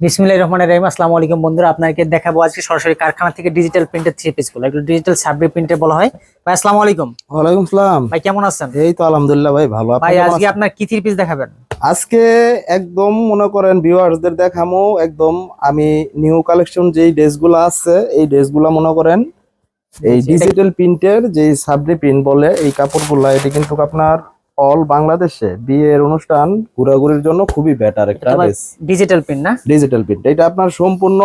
বিসমিল্লাহির রহমানির রহিম। আসসালামু আলাইকুম বন্ধুরা আপনাকে দেখাবো আজকে সরাসরি কারখানা থেকে ডিজিটাল প্রিন্টের থ্রি পিসগুলো। এগুলো ডিজিটাল সাবরি প্রিন্টে বলা হয়। ভাই আসসালামু আলাইকুম। ওয়ালাইকুম সালাম। ভাই কেমন আছেন? এই তো আলহামদুলিল্লাহ ভাই ভালো। ভাই আজকে আপনার কি থ্রি পিস দেখাবেন? আজকে একদম মনে করেন ভিউয়ার্সদের দেখামো একদম আমি নিউ কালেকশন যেই ড্রেসগুলো আছে এই ড্রেসগুলো মনে করেন এই ডিজিটাল প্রিন্টের যে সাবরি প্রিন্ট বলে এই কাপড়গুলো এটা কিন্তু আপনার অল বাংলাদেশে বিয়ের অনুষ্ঠান ঘোরাঘুরির জন্য খুবই বেটার একটা ড্রেস ডিজিটাল প্রিন্ট না? ডিজিটাল প্রিন্ট এটা আপনার সম্পূর্ণ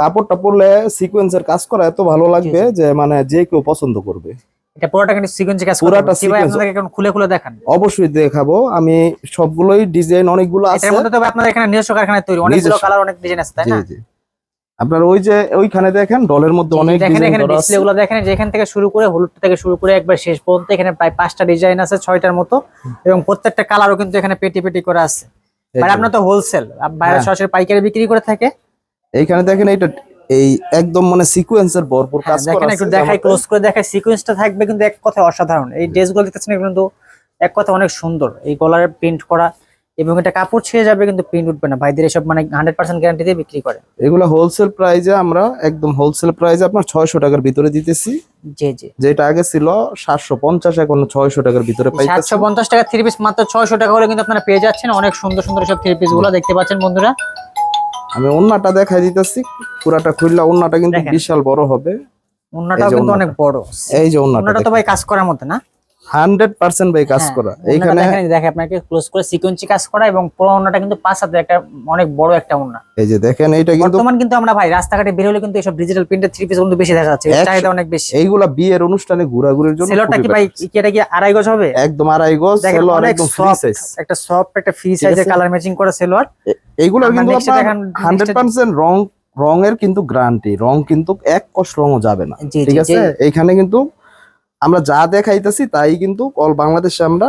কাপড়টা পরলে সিকোয়েন্সের কাজ করা এত ভালো লাগবে যে মানে যে কেউ পছন্দ করবে। এটা পুরোটা কিন্তু সিকোয়েন্সে কাজ পুরাটা sequence। এখন খুলে খুলে দেখান? অবশ্যই দেখাবো। আমি সবগুলোই ডিজাইন অনেকগুলো আছে। এটার মধ্যে তবে আপনাদের এখানে নিজস্ব কারখানায় তৈরি অনেকগুলো কালার অনেক ডিজাইন আছে তাই না? জি জি। আপনার ওই যে ওইখানে দেখেন ডলের মধ্যে অনেক দেখেন এখানে করা আছে। ডিসপ্লে গুলো দেখেন যেখান থেকে শুরু করে হলুদ থেকে শুরু করে একবার শেষ পর্যন্ত এখানে প্রায় পাঁচটা ডিজাইন আছে ছয়টার মতো। এবং প্রত্যেকটা কালারও কিন্তু এখানে পেটি পেটি করে আছে। ভাই আপনার তো হোলসেল বাইরে হ্যাঁ। সরাসরি পাইকারি বিক্রি করে থাকে। এইখানে দেখেন এইটা এই একদম মানে সিকোয়েন্সের ভরপুর হ্যাঁ, কাজ করা দেখেন একটু দেখাই ক্লোজ করে দেখাই। সিকোয়েন্সটা থাকবে কিন্তু এক কথায় অসাধারণ। এই ড্রেসগুলো দেখতেছেন কিন্তু এক কথা অনেক সুন্দর। এই গলার প্রিন্ট করা এবং এটা কাপড় ছেয়ে যাবে কিন্তু প্রিন্ট উঠবে না। ভাইদের এসব মানে হান্ড্রেড পার্সেন্ট গ্যারান্টি দিয়ে বিক্রি করে। এগুলো হোলসেল প্রাইজে আমরা একদম হোলসেল প্রাইজে আপনার ছয়শো টাকার ভিতরে দিতেছি। জি জি। যেটা আগে ছিল সাতশো পঞ্চাশ এখন ছয়শো টাকার ভিতরে সাতশো পঞ্চাশ টাকা থ্রি পিস মাত্র ছয়শো টাকা হলে কিন্তু আপনারা পেয়ে যাচ্ছেন। অনেক সুন্দর সুন্দর সব থ্রি পিসগুলো দেখতে পাচ্ছেন বন্ধুরা। আমি ওন্নাটা দেখাই দিতেছি। পুরাটা খুললা ওন্নাটা কিন্তু বিশাল বড় হবে। কিন্তু অনেক বড়। এই যে ওন্নাটা তো ভাই কাজ করার মতো না? হান্ড্রেড পার্সেন্ট ভাই কাজ হ্যাঁ, করা। এইখানে দেখেন আপনাকে ক্লোজ করে সিকোয়েন্সি কাজ করা এবং কিন্তু পাঁচ একটা অনেক বড় একটা ওড়না এই যে দেখেন এইটা কিন্তু বর্তমান কিন্তু আমরা ভাই রাস্তাঘাটে বের হলে কিন্তু এসব ডিজিটাল প্রিন্টের থ্রি পিস কিন্তু বেশি দেখা যাচ্ছে। চাহিদা অনেক বেশি। এইগুলা বিয়ের অনুষ্ঠানে ঘোরাঘুরির জন্য সেলরটা কি ভাই better। এটা কি আড়াই গজ হবে? একদম আড়াই গজ দেখেন একদম ফ্রি সাইজ একটা সফট একটা ফ্রি সাইজের কালার ম্যাচিং করা এইগুলো কিন্তু আপনার রং রঙের কিন্তু গ্যারান্টি রং কিন্তু এক কষ রঙও যাবে না। ঠিক আছে? এইখানে কিন্তু আমরা যা দেখাইতেছি তাই কিন্তু অল বাংলাদেশে আমরা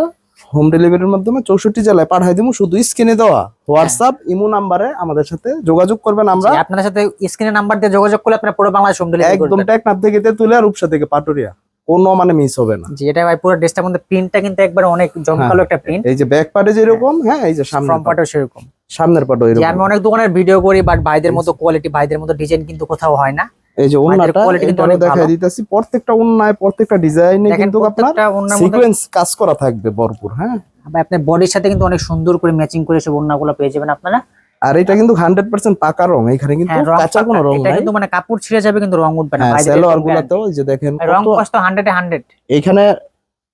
হোম ডেলিভারির মাধ্যমে চৌষট্টি জেলায় পাঠাই দিব শুধু স্ক্রিনে দেওয়া। হোয়াটসঅ্যাপ ইমো নাম্বারে আমাদের সাথে যোগাযোগ করবেন আমরা। আপনার সাথে স্ক্রিনের নাম্বার দিয়ে যোগাযোগ করলে আপনারা পুরো বাংলাদেশ হোম ডেলিভারি একদম টেকনাফ থেকে তেতুলে আর উপসা থেকে পাটুরিয়া। কোনো মানে মিস হবে না। জি এটা ভাই পুরো ড্রেসটার মধ্যে প্রিন্টটা কিন্তু একবার অনেক জমকালো একটা প্রিন্ট এই যে ব্যাক পার্টে যেরকম হ্যাঁ এই যে part, পার্টও সেরকম। সামনের পাটও যে এরকম। আমি অনেক দোকানের ভিডিও করি বাট ভাইদের মতো কোয়ালিটি ভাইদের মতো ডিজাইন কিন্তু কোথাও হয় না। এই যে ওন্নাটা দেখাই দিতেছি। প্রত্যেকটা ওন্নায় প্রত্যেকটা ডিজাইনে কিন্তু আপনার সিকোয়েন্স কাজ করা থাকবে ভরপুর হ্যাঁ? আপনি আপনার বডির সাথে কিন্তু অনেক সুন্দর করে ম্যাচিং করে সব ওন্নাগুলো পেয়ে যাবেন আপনারা। আর এটা কিন্তু হান্ড্রেড পার্সেন্ট পাকা রং এখানে কিন্তু হ্যাঁ কাঁচা কোনো। রং এটা নাই। কিন্তু মানে কাপড় ছিঁড়ে যাবে কিন্তু রং উঠবে না। সালোয়ার এরকম যে দেখেন রং কষ্ট হান্ড্রেডে হান্ড্রেড এখানে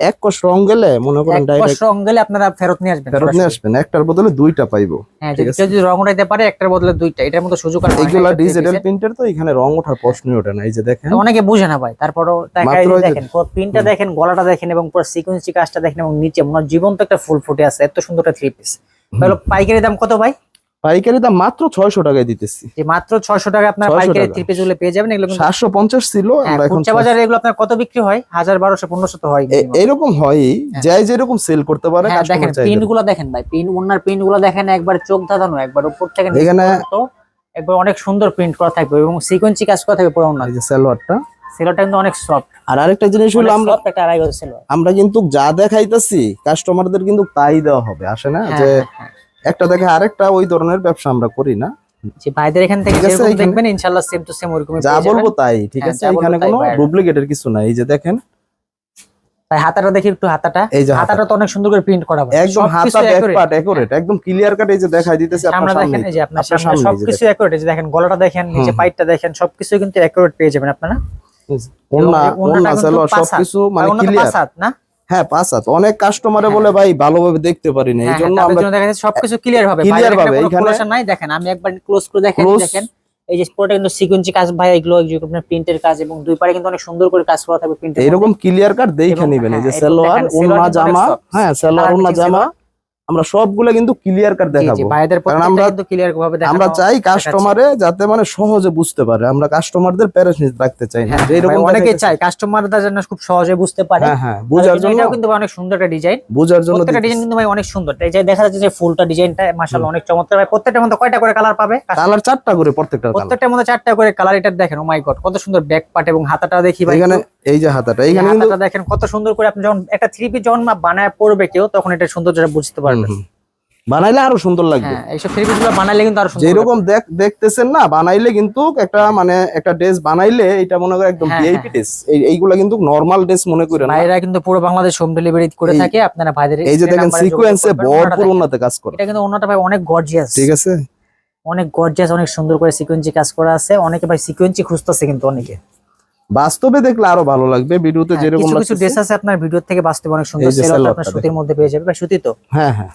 এক কষ রং গেলে মনে করেন ডাইরেক্ট রং গেলে আপনারা ফেরত নিয়ে আসবেন ফেরত নিয়ে আসবেন। একটার বদলে দুইটা পাইবো। হ্যাঁ যদি আছে। রং উঠাইতে পারে একটার বদলে দুইটা। এটার মতো সুযোগ এইগুলা এইসব ডিজিটাল। প্রিন্টের তো এখানে রং ওঠার প্রশ্নই ওঠে না এই যে দেখেন। অনেকে বুঝে না ভাই তারপরও দেখেন পুরো প্রিন্টটা দেখেন গলাটা দেখেন এবং পুরো সিকোয়েন্সি কাজটা দেখেন এবং নিচে মনে জীবন্ত একটা ফুল ফুটে আছে এত সুন্দর একটা থ্রি পিস তাহলে পাইকারি দাম কত ভাই? পাইকারি দাম মাত্র ছয়শো টাকায় দিতেছি। মাত্র ছয়শো টাকা আপনার পাইকারি। থ্রি পিসগুলো পেয়ে যাবেন এগুলো সাতশো পঞ্চাশ ছিল হ্যাঁ, খুচরা বাজারে এগুলো আপনার কত বিক্রি হয়? হাজার বারোশো পনেরোশো তো হয় এরকম হয়। যাই যেরকম সেল করতে পারে হ্যাঁ দেখেন প্রিন্টগুলো দেখেন ভাই পিন ওনার প্রিন্টগুলো দেখেন একবার চোখ ধাঁধানো একবার উপর থেকে এখানে- একবার অনেক সুন্দর প্রিন্ট করা থাকবে এবং সিকোয়েন্সি কাজ করা থাকবে পুরো ওনার যে সালোয়ারটা। সেলোটা কিন্তু অনেক সফট আর আরেকটা জিনিস হলো আমরা একটা আড়াই গজ সেলোয়ার। আমরা কিন্তু যা দেখাইতেছি কাস্টমারদের কিন্তু তাই দেওয়া হবে আসে না? হ্যাঁ, যে একটা দেখে আরেকটা ওই ধরনের ব্যবসা আমরা করি না। যে ভাইদের এখান থেকে যেরকম দেখবেন ইনশাআল্লাহ সেম টু সেম ওরকমই যা বলব তাই ঠিক হ্যাঁ, আছে? এখানে কোনো ডুপ্লিকেটের কিছু নাই। এই যে দেখেন হাতাটা দেখি একটু হাতাটা। এই যে হাতাটা তো অনেক সুন্দর করে প্রিন্ট করা একদম হাতা একুরেট একদম ক্লিয়ার কাট এই যে দেখাই দিতেছি সামনে দেখেন এই যে আপনার সামনে সবকিছু অ্যাকুরেট এই যে দেখেন গলাটা দেখেন নিচে হুম। পাইটটা দেখেন সবকিছু কিন্তু পেয়ে যাবেন আপনারা। সবকিছু মানে ক্লিয়ার না? হ্যাঁ পাঁচ হাত অনেক কাস্টমারে হ্যাঁ। বলে ভাই ভালোভাবে দেখতে পারি না। এই হ্যাঁ, জন্য হ্যাঁ, আমরা দেখা যাচ্ছে সবকিছু ক্লিয়ার হবে। ক্লিয়ার হবে। এখানে- নাই। দেখেন আমি একবার ক্লোজ করে দেখেন দেখেন। এই যে পুরোটা কিন্তু সিকোয়েন্সি কাজ ভাই এগুলো আপনার প্রিন্টের কাজ এবং দুই পারে কিন্তু অনেক সুন্দর করে কাজ করা থাকবে প্রিন্ট এরকম ক্লিয়ার কাট দেখে নেবেন। এই যে হ্যাঁ, সালোয়ার ওন্না জামা হ্যাঁ সালোয়ার ওন্না জামা। আমরা সবগুলো কিন্তু ক্লিয়ার কাট জি দেখাবো। কারণ আমরা- ক্লিয়ার ভাবে আমরা চাই কাস্টমারে যাতে মানে সহজে বুঝতে পারে। আমরা কাস্টমারদের প্যারেন্টস রাখতে চাই না। যে অনেকে চায় কাস্টমাররা যেন খুব সহজে বুঝতে পারে। হ্যাঁ হ্যাঁ বুঝার জন্য কিন্তু অনেক সুন্দর একটা ডিজাইন বুঝার জন্য প্রত্যেকটা ডিজাইন কিন্তু ভাই অনেক সুন্দর। এই যে দেখা যাচ্ছে যে ফুলটা ডিজাইনটা মাশাআল্লাহ অনেক চমৎকার। ভাই প্রত্যেকটার মধ্যে কয়টা করে কালার পাবে? কালার চারটা করে প্রত্যেকটা প্রত্যেকটার মধ্যে চারটা করে কালার এটা দেখেন ও মাই গড কত সুন্দর ব্যাক পার্ট এবং হাতাটা দেখি ভাই। এখানে। এই যে হাতাটা এই হাতাটা দেখেন কত সুন্দর করে আপনি যখন একটা থ্রি পিস যখন বানায় পড়বে কেউ তখন এটা সৌন্দর্যটা বুঝতে পারবেন। বানাইলে আরও সুন্দর লাগবে। হ্যাঁ এইসব থ্রি পিসগুলো বানাইলে কিন্তু আরও সুন্দর যেরকম দেখ দেখতেছেন না বানাইলে কিন্তু একটা মানে একটা ড্রেস বানাইলে এটা মনে করে একদম হ্যাঁ, ভিআইপি ড্রেস এইগুলা কিন্তু নরমাল ড্রেস মনে করেন না। ভাইরা কিন্তু পুরো বাংলাদেশ হোম ডেলিভারি করে থাকে আপনারা ভাইদের এই যে দেখেন সিকোয়েন্সে ভরপুর উন্নতে কাজ করে। এটা কিন্তু অন্যটা ভাই অনেক গর্জিয়াস ঠিক আছে? অনেক গর্জিয়াস অনেক সুন্দর করে সিকোয়েন্সি কাজ করা আছে অনেকে ভাই সিকোয়েন্সি খুঁজতেছে কিন্তু অনেকে। বাস্তবে দেখলে আরও ভালো লাগবে। ভিডিওতে হ্যাঁ, যেরকম কিছু কিছু ড্রেস আছে আপনার ভিডিও থেকে বাস্তবে অনেক সুন্দর সেল আপনার সুতির মধ্যে পেয়ে যাবে। ভাই সুতি তো? হ্যাঁ হ্যাঁ।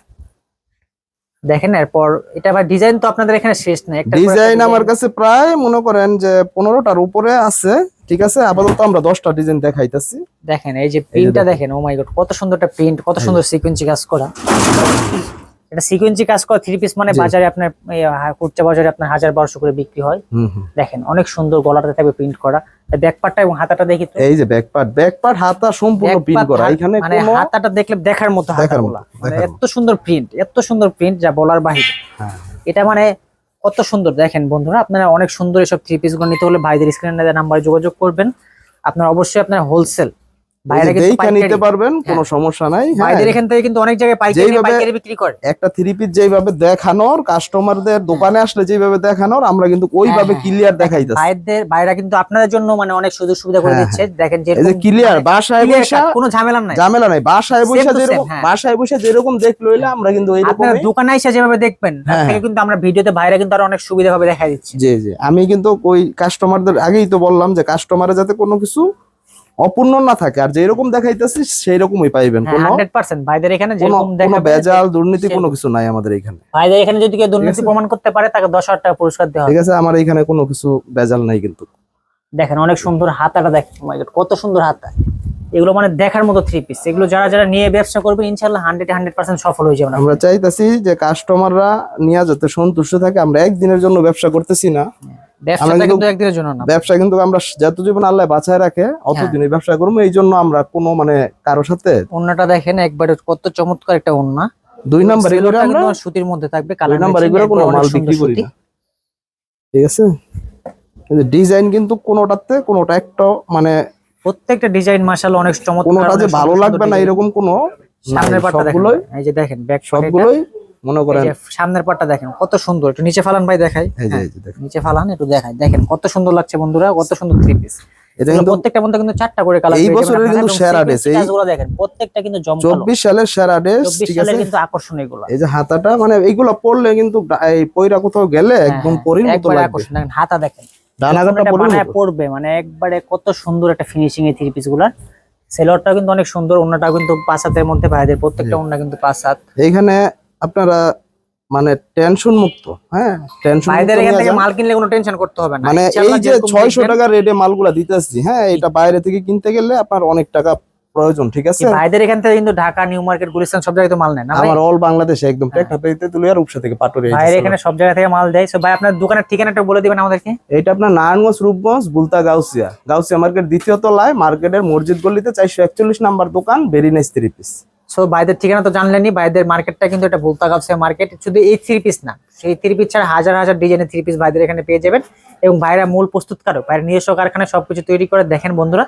দেখেন এরপর এটা ভাই ডিজাইন তো আপনাদের এখানে শেষ নাই। একটা ডিজাইন আমার কাছে প্রায় মনে করেন যে পনেরোটার উপরে আছে ঠিক আছে? আপাতত আমরা দশটা ডিজাইন দেখাইতেছি। দেখেন এই যে প্রিন্টটা দেখেন। ও মাই গড কত সুন্দর একটা প্রিন্ট কত সুন্দর সিকোয়েন্সি কাজ করা। এটা সিকোয়েন্সি কাজ করা থ্রি পিস মানে বাজারে আপনার কুর্চা বাজারে আপনার হাজার বারোশো করে বিক্রি হয়। দেখেন অনেক সুন্দর গলাটা থাকবে প্রিন্ট করা। ব্যাক পার্টটা এবং হাতাটা দেখি এই যে ব্যাক পার্ট হাতা সম্পূর্ণ Back করা। এখানে মানে হাতাটা দেখলে দেখার মতো হাতাগুলা। মানে এত সুন্দর প্রিন্ট এত সুন্দর প্রিন্ট যা বলার বাহিরে। হ্যাঁ। এটা মানে কত সুন্দর। দেখেন বন্ধুরা আপনারা অনেক সুন্দর এসব থ্রি পিসগুলো নিতে হলে ভাইদের স্ক্রিনে নাম্বারে যোগাযোগ করবেন। আপনারা অবশ্যই আপনার হোলসেল এই বাইরে যে কিন্তু দেখে নিতে পারবেন কোনো সমস্যা নাই। এখান থেকে কিন্তু অনেক জায়গায় পাইকারি পাইকারি বিক্রি করে। একটা থ্রি পিস যেভাবে দেখানোর কাস্টমারদের দোকানে আসলে যেভাবে দেখানোর আমরা কিন্তু ওইভাবে ক্লিয়ার দেখাইতেছি। ভাইদের ভাইরা কিন্তু আপনাদের জন্য মানে অনেক সুযোগ সুবিধা করে দিচ্ছে। দেখেন যে ক্লিয়ার বাসায় বসে কোনো ঝামেলা নাই। ঝামেলা নাই। বাসায় Same বসে যেরকম হ্যাঁ। বাসায় বসে যেরকম দেখল হইলে আমরা কিন্তু এইরকম দোকানে এসে যেভাবে দেখবেন হ্যাঁ, কিন্তু আমরা ভিডিওতে ভাইরা কিন্তু আরও অনেক সুবিধা ভাবে দেখা দিচ্ছি। জি জি। আমি কিন্তু ওই কাস্টমারদের আগেই তো বললাম যে কাস্টমারে যাতে কোনো কিছু অপূর্ণ না থাকে। আর যেরকম দেখাইতেছি সেই রকমই পাইবেন। হ্যাঁ কোনো হান্ড্রেড পার্সেন্ট ভাইদের এখানে কোনো যেরকম কোনো দেখাবে ভেজাল দুর্নীতি কোনো কিছু নাই আমাদের এখানে। ভাইদের এখানে যদি কেউ দুর্নীতি প্রমাণ করতে পারে তাকে দশ হাজার টাকা পুরস্কার দেওয়া হবে। ঠিক আছে আমার এখানে কোনো কিছু বেজাল নাই কিন্তু। দেখেন অনেক সুন্দর হাতাটা দেখেন। Oh কত সুন্দর হাতা। এগুলো মানে দেখার মতো থ্রি পিস এগুলো যারা যারা নিয়ে ব্যবসা করবে ইনশাল্লাহ হান্ড্রেড হান্ড্রেড পার্সেন্ট সফল হয়ে যাবে আমরা চাইতাছি যে কাস্টমাররা নিয়ে যাতে সন্তুষ্ট থাকে আমরা একদিনের জন্য ব্যবসা করতেছি না। ব্যবসা কিন্তু আমরা যত জীবন আল্লাহ বাঁচায় রাখে। অতদিনই ব্যবসা করব এই জন্য আমরা কোনো মানে কারও সাথে ওন্নাটা দেখেন একবারে কত চমৎকার একটা ওন্না দুই নাম্বার এগুলো আমরা সুতির মধ্যে থাকবে দুই নাম্বার এগুলো কোনো মাল বিক্রি করি না। ঠিক আছে? ডিজাইন কিন্তু কোনোটাতে কোনোটা একটা মানে প্রত্যেকটা ডিজাইন মাশাআল্লাহ অনেক চমৎকার কোনোটা যে ভালো লাগবে না এরকম কোনো সামনের। পাটটা দেখেন এই যে দেখেন ব্যাক সবগুলোই মনে করেন সামনের পাটটা দেখেন কত সুন্দর। একটু নিচে ফালান ভাই দেখাই। হ্যাঁ, নিচে ফালান একটু দেখাই। দেখেন কত সুন্দর লাগছে বন্ধুরা কত সুন্দর থ্রি পিস এটা কিন্তু প্রত্যেকটা মধ্যে কিন্তু চারটা করে কালার এই বছরের কিন্তু সেরা dress, এই- দেখেন প্রত্যেকটা কিন্তু জমকালো। চব্বিশ সালের সেরা ড্রেস ঠিক আছে? কিন্তু আকর্ষণ এগুলো। এই যে হাতাটা মানে এইগুলো পরলে কিন্তু এই পয়রা কোথাও গেলে একদম পরির মতো হ্যাঁ, লাগবে। আকর্ষণ। দেখেন হাতা দেখেন। পড়বে মানে একবারে কত সুন্দর একটা ফিনিশিং এই থ্রি পিসগুলার। সেলরটাও কিন্তু অনেক সুন্দর অন্যটাও কিন্তু পাঁচ হাতের মধ্যে ভাইদের প্রত্যেকটা অন্য কিন্তু পাঁচ হাত। এইখানে আপনারা মানে টেনশন মুক্ত হ্যাঁ? টেনশন ভাইদের এখান থেকে মাল কিনলে কোনো টেনশন করতে হবে না। মানে এই যে যেরকম ছয়শো দেখবেন, টাকা রেটে মালগুলা দিতেছি হ্যাঁ এটা বাইরে থেকে কিনতে গেলে আপনার অনেক টাকা প্রয়োজন ঠিক আছে? ভাইদের এখান থেকে কিন্তু ঢাকা নিউ মার্কেট গুলিস্তান সব জায়গায় তো মাল নেয় না আমার অল বাংলাদেশে একদম টেকনাফেতে তুলে আর উপসা থেকে পাটুরে ভাইয়ের এখানে সব জায়গা থেকে মাল দেয়। সো ভাই আপনার দোকানের ঠিকানাটা বলে দিবেন আমাদেরকে। এটা আপনার নারায়ণগঞ্জ রূপগঞ্জ বুলতা গাউসিয়া। গাউসিয়া মার্কেট দ্বিতীয় তলায় মার্কেটের মসজিদ গলিতে চারশো একচল্লিশ নাম্বার দোকান very nice three piece. So বাইদের ঠিকানা তো জানলেনি বাইদের মার্কেটটা কিন্তু এটা ভুলতা গাছে মার্কেট শুধু এই থ্রি পিস না। সেই থ্রি পিস ছাড়া হাজার হাজার ডিজাইনের থ্রি পিস বাইদের এখানে পেয়ে যাবেন। এবং বাইরা মূল প্রস্তুতকারক বাইরের নিজস্ব কারখানায় সব কিছু তৈরি করে, দেখেন বন্ধুরা,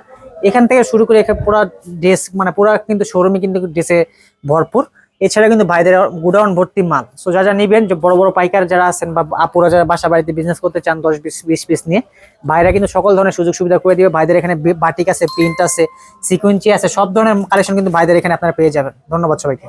এখান থেকে শুরু করে এখানে পুরো ড্রেস মানে পুরো কিন্তু শোরুমে কিন্তু ড্রেসে ভরপুর। এছাড়া কিন্তু ভাইদের গুডাউন ভর্তি মাল। সো যা যা নিবেন, যে বড় বড় পাইকার যারা আছেন বা আপুরা যারা বাসা বাড়িতে বিজনেস করতে চান, দশ বিশ বিশ পিস নিয়ে, ভাইরা কিন্তু সকল ধরনের সুযোগ সুবিধা করে দিবে। ভাইদের এখানে বাটিক আছে প্রিন্ট আছে সিকুয়েন্সি আছে, সব ধরনের কালেকশন কিন্তু ভাইদের এখানে আপনারা পেয়ে যাবেন। ধন্যবাদ সবাইকে।